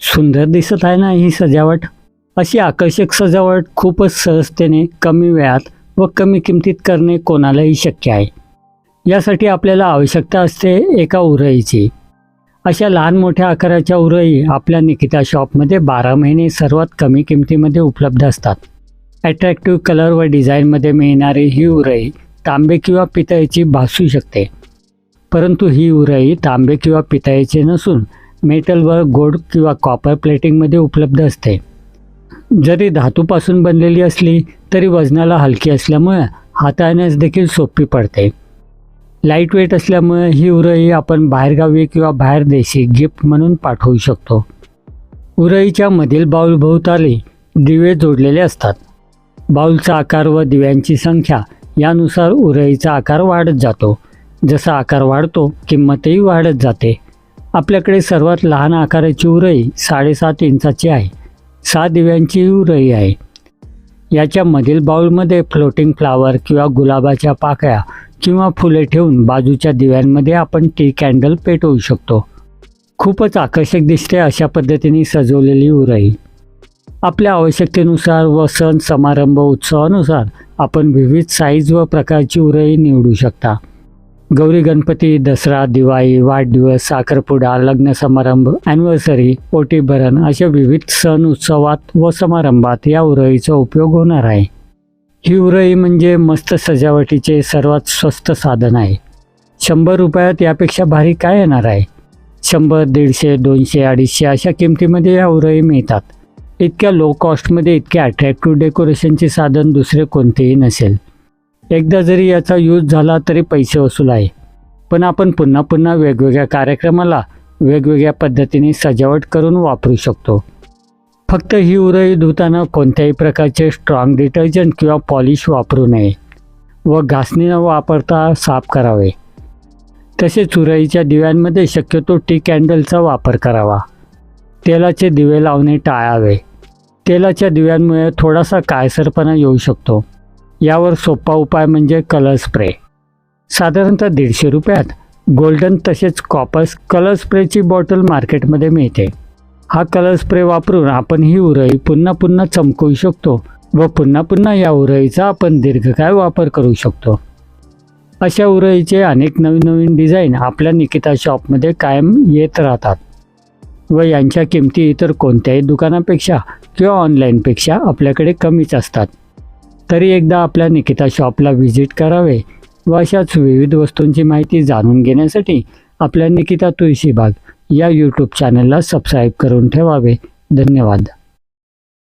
सुंदर दिसत आहे ना ही सजावट? अशी आकर्षक सजावट खूपच सहजतेने कमी वेळात व कमी किमतीत करणे कोणालाही शक्य आहे. यासाठी आपल्याला आवश्यकता असते एका उरईची. अशा लहान मोठ्या आकाराच्या उरई आपल्या निकिता शॉपमध्ये बारा महिने सर्वात कमी किमतीमध्ये उपलब्ध असतात. ॲट्रॅक्टिव्ह कलर व डिझाईनमध्ये मिळणारी ही उरई तांबे किंवा पितळेची भासू शकते. परंतु ही उरई तांबे किंवा पितळेची नसून मेटल व गोड किंवा कॉपर प्लेटिंगमध्ये उपलब्ध असते. जरी धातूपासून बनलेली असली तरी वजनाला हलकी असल्यामुळे हाताळण्यास देखील सोपी पडते. लाइट वेट असल्यामुळे ही उरई आपण बाहेरगावी किंवा बाहेर देशी गिफ्ट म्हणून पाठवू शकतो. उरईच्या मधील बाऊलभोवताली दिवे जोडलेले असतात. बाऊलचा आकार व दिव्यांची संख्या यानुसार उरईचा आकार वाढत जातो. जसा आकार वाढतो किंमतही वाढत जाते. आपल्याकडे सर्वात लहान आकाराची उरई साडेसात इंचाची आहे. सहा दिव्यांची उरई आहे. याच्या मधील बाउलमध्ये फ्लोटिंग फ्लावर किंवा गुलाबाच्या पाकळ्या किंवा फुले ठेवून बाजूच्या दिव्यांमध्ये आपण टी कॅन्डल पेटवू शकतो. खूपच आकर्षक दिसते अशा पद्धतीने सजवलेली उरई. आपल्या आवश्यकतेनुसार व सण समारंभ उत्सवानुसार आपण विविध साईज व प्रकारची उरई निवडू शकता. गौरी गणपती दसरा दिवाळी वाढदिवस साखरपुडा लग्न समारंभ ॲनिव्हर्सरी पोटीभरण अशा विविध सण उत्सवात व समारंभात या उरईचा उपयोग होणार आहे. ही उरई म्हणजे मस्त सजावटीचे सर्वात स्वस्त साधन आहे. शंभर रुपयात यापेक्षा भारी काय येणार आहे? शंभर दीडशे दोनशे अडीचशे अशा किमतीमध्ये या उरई मिळतात. इतक्या लो कॉस्टमध्ये इतक्या अट्रॅक्टिव्ह डेकोरेशनचे साधन दुसरे कोणतेही नसेल. एकदा जरी याचा यूज झाला तरी पैसे वसूल आहे. पण आपण पुन्हा पुन्हा वेगवेगळ्या कार्यक्रमाला वेगवेगळ्या पद्धतीने सजावट करून वापरू शकतो. फक्त ही उरई धुताना कोणत्याही प्रकारचे स्ट्रॉंग डिटर्जंट किंवा पॉलिश वापरू नये व घासणी न वापरता साफ करावे. तसेच उरईच्या दिव्यांमध्ये शक्यतो टी कॅन्डलचा वापर करावा. तेलाचे दिवे लावणे टाळावे. तेलाच्या दिव्यांमुळे थोडासा काळसरपणा येऊ शकतो. यावर सोपा उपाय म्हणजे कलर स्प्रे. साधारणतः दीडशे रुपयात गोल्डन तसेच कॉपर्स कलर स्प्रेची बॉटल मार्केटमध्ये मिळते. हा कलर स्प्रे वापरून आपण ही उरई पुन्हा पुन्हा चमकवू शकतो व पुन्हा पुन्हा या उरईचा आपण दीर्घकाळ वापर करू शकतो. अशा उरईचे अनेक नवीन नवीन डिझाईन आपल्या निकिता शॉपमध्ये कायम येत राहतात व यांच्या किमती इतर कोणत्याही दुकानापेक्षा किंवा ऑनलाईनपेक्षा आपल्याकडे कमीच असतात. तरी एकदा आपल्या निकिता शॉपला व्हिजिट करावे व अशाच विविध वस्तूंची माहिती जाणून घेण्यासाठी आपल्या निकिता तुळशीबाग या यूट्यूब चॅनलला सबस्क्राईब करून ठेवावे. धन्यवाद.